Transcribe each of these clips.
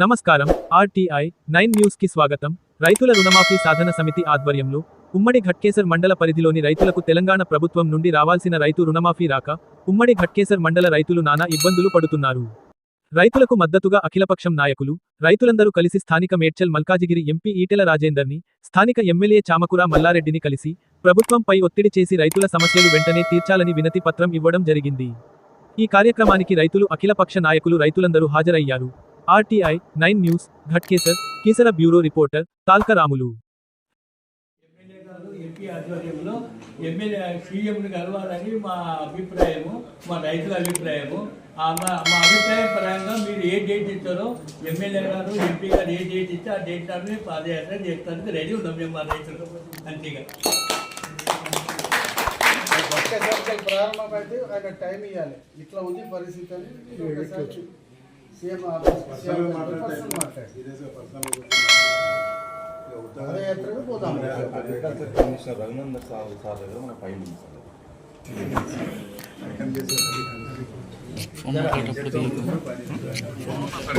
నమస్కారం RTI nine న్యూస్కి స్వాగతం. రైతుల రుణమాఫీ సాధన సమితి ఆధ్వర్యంలో ఉమ్మడి ఘట్కేసర్ మండల పరిధిలోని రైతులకు తెలంగాణ ప్రభుత్వం నుండి రావాల్సిన రైతు రుణమాఫీ రాక ఉమ్మడి ఘట్కేసర్ మండల రైతులు నానా ఇబ్బందులు పడుతున్నారు. రైతులకు మద్దతుగా అఖిలపక్షం నాయకులు రైతులందరూ కలిసి స్థానిక మేడ్చల్ మల్కాజిగిరి ఎంపీ ఈటెల రాజేందర్ని స్థానిక ఎమ్మెల్యే చామకుర మల్లారెడ్డిని కలిసి ప్రభుత్వంపై ఒత్తిడి చేసి రైతుల సమస్యలు వెంటనే తీర్చాలని వినతి పత్రం ఇవ్వడం జరిగింది. ఈ కార్యక్రమానికి రైతులు అఖిలపక్ష నాయకులు రైతులందరూ హాజరయ్యారు. RTI nine news Ghatkesar Keesara bureau reporter Talka Ramulu MLA గారు ఎంపీ ఆధ్వర్యంలో ఎమ్మెల్యే సీఎంని కలవాలని మా అభిప్రాయము మా రైతుల అభిప్రాయము ఆ మా మా అభిప్రాయం పరంగా మీరు ఏ డేట్ ఇస్తారో ఎమ్మెల్యే గారు ఎంపీ గారు ఏ డేట్ ఇస్తే ఆ డేట్ నాడు మేము పాదయాత్ర చేస్తానికి రెడీ ఉన్నాం మేము మా రైతులు అంతేగా ఒక్కసారి ప్రారంభమైతే ఆయన టైం ఇవ్వాలి ఇట్లా ఉంది పరిస్థితి అని ఒకసారి సీఎం పాదయాత్రకు రఘునందన్ సార్ సార్ దగ్గర మన ఫైల్ ఉంది సార్.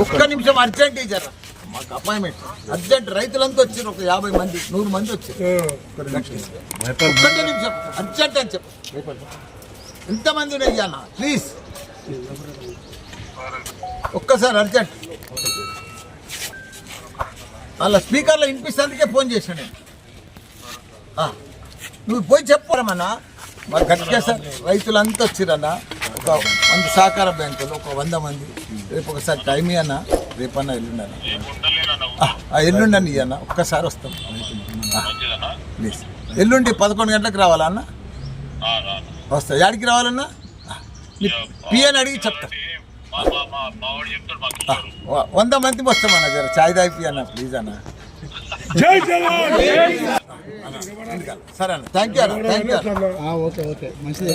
ఒక్క నిమిషం అర్జెంట్ ఇచ్చారు మాకు అపాయింట్మెంట్. అర్జెంట్ రైతులంతా వచ్చారు ఒక యాభై మంది నూరు మంది వచ్చారు. ఒక్కటే నిమిషం. అర్జెంట్ అని చెప్పు. ఎంతమంది ఉన్నాయి అన్న ప్లీజ్. ఒక్కసారి అర్జెంట్. అలా స్పీకర్లో వినిపిస్తేందుకే ఫోన్ చేశాను నేను. నువ్వు పోయి చెప్పారమ్మన్నా మా గట్టిగా సార్ రైతులంతా వచ్చిరన్న. ఒక వంద సహకార బ్యాంకులు ఒక వంద మంది. రేపు ఒకసారి టైం ఇవ్వన్న రేపన్నా ఎల్లుండి అన్న ఎల్లుండి ఇవ్వన్న ఒక్కసారి వస్తాం. ప్లీజ్. ఎల్లుండి పదకొండు గంటలకు రావాలా అన్న వస్తా. యాడికి రావాలన్నా? పిఎన్ అడిగి చెప్తా. వంద మంది వస్తామన్న జర చాయ్ తాగి అన్న ప్లీజ్ అన్న సరే అన్న థ్యాంక్ యూ అన్న థ్యాంక్ యూ అన్న ఓకే ఓకే మంచిది